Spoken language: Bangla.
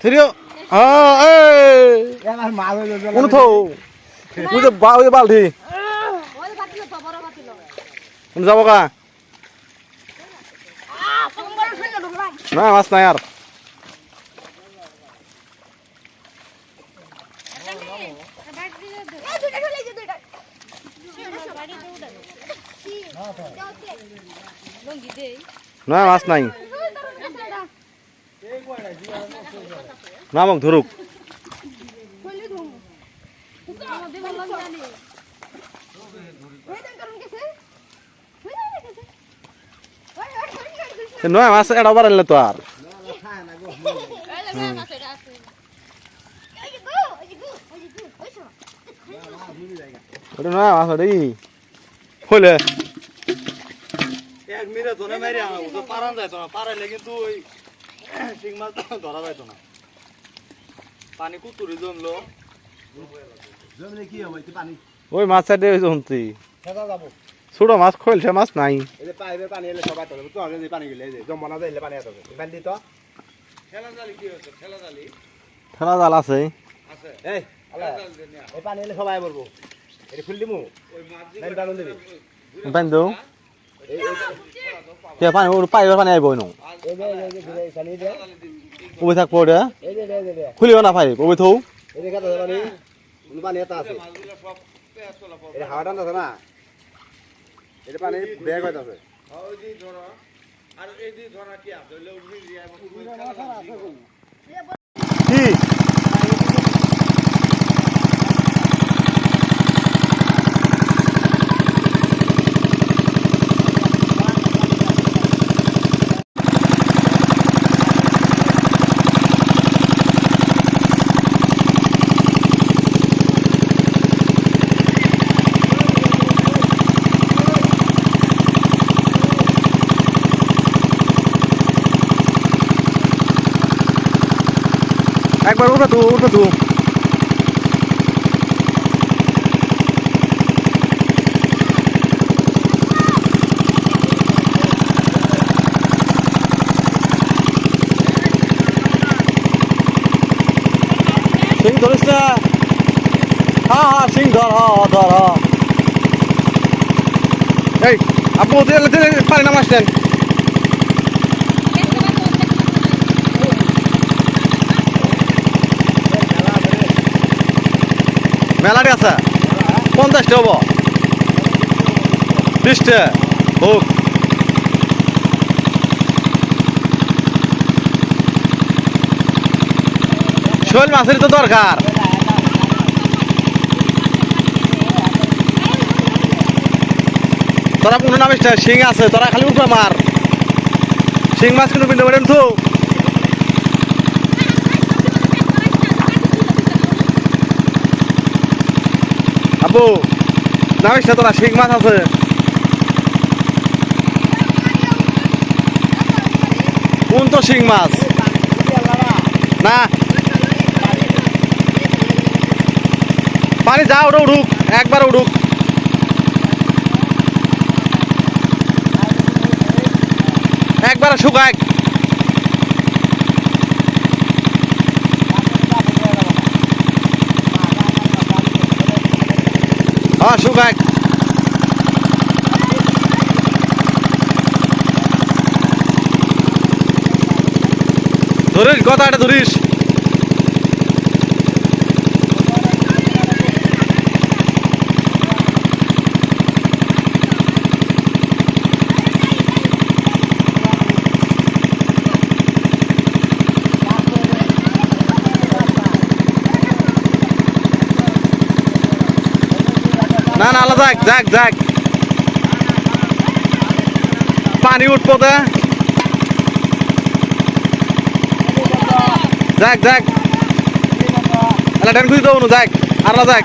ধরিও হ্যাঁ এই। কোন থো ওই যে বা ওই বালতি ওই বাতিল তো বড় বাতিল কোন যাব কা না মাছ নাই আর। এই দুইটা না মাছ নাই। না মোক ধরুক। নয় মাছ এটা বার আনলে তো আর। এই যে আছে আছে এই যে গো এই যে গো এই যে গো ওই সব ওটা নয় মাছ ওটাই হইলে। এক মিনিট ধরে মারি আনা তো পারান যাইতো না পারাইলে কিন্তু ওই শিং মাছ ধরা যাইতো না। পানি কুতুরি জমলো। জমিনে কি হবে পানি? ওই মাছ সাইডে হয়েছে শুনছি। খেতা যাব। ছোট মাছ খোলছে মাছ নাই। এই যে পাইপের পানি এলে সবাই তোলে তো এই পানি গেলে এই যে জমা না দিলে পানি আসবে পানি দিত? ঠেলা জালি কি হচ্ছে ঠেলা জালি ঠেলা জাল আছে। আছে। এই ঠেলা জালি দিয়ে নিয়া। এই পানি এলে সবাই পড়ব এটা খুল দিমু? ওই মাছ দিবি? দেও এই তে পানি ওর পাইবার পানি আইব নো ওবে থাকব যে খুলিও না পাইপ ওবে থৌ পানি এটা আছে এটা হাওয়া টান আছে না এটা পানি ব্যাগ হয়ে আছে আর এই ধরা কি আছে একবার উঠে তু উঠে তু সিং ধরিস না হ্যাঁ হ্যাঁ সিং ধর হ্যাঁ ধর হ্যাঁ এই আপু দিলে দিলে পানি নামাসলেন মেলাটি আছে। পঞ্চাশটা হব। বিশটা হোক। শোল মাছের তো দরকার। তোরা কোনো নামিস শিং আছে, তোরা খালি উঠবে মার। শিং মাছ কিন্তু বিন্দু বেড়েন তো আবু নামিস না তোরা শিং মাছ আছে? কোন তো শিং মাছ? না। পানি যা উঠে উঠুক একবার উঠুক একবার শুকাক। হ্যাঁ শুকাক ধরিস কথাটা ধরিস। না না আলাদা যাক যাক যাক। পানি উঠবো দে যাক যাক। আলা ডেন খুঁজি দেবো, যাক। আলাদা যাক।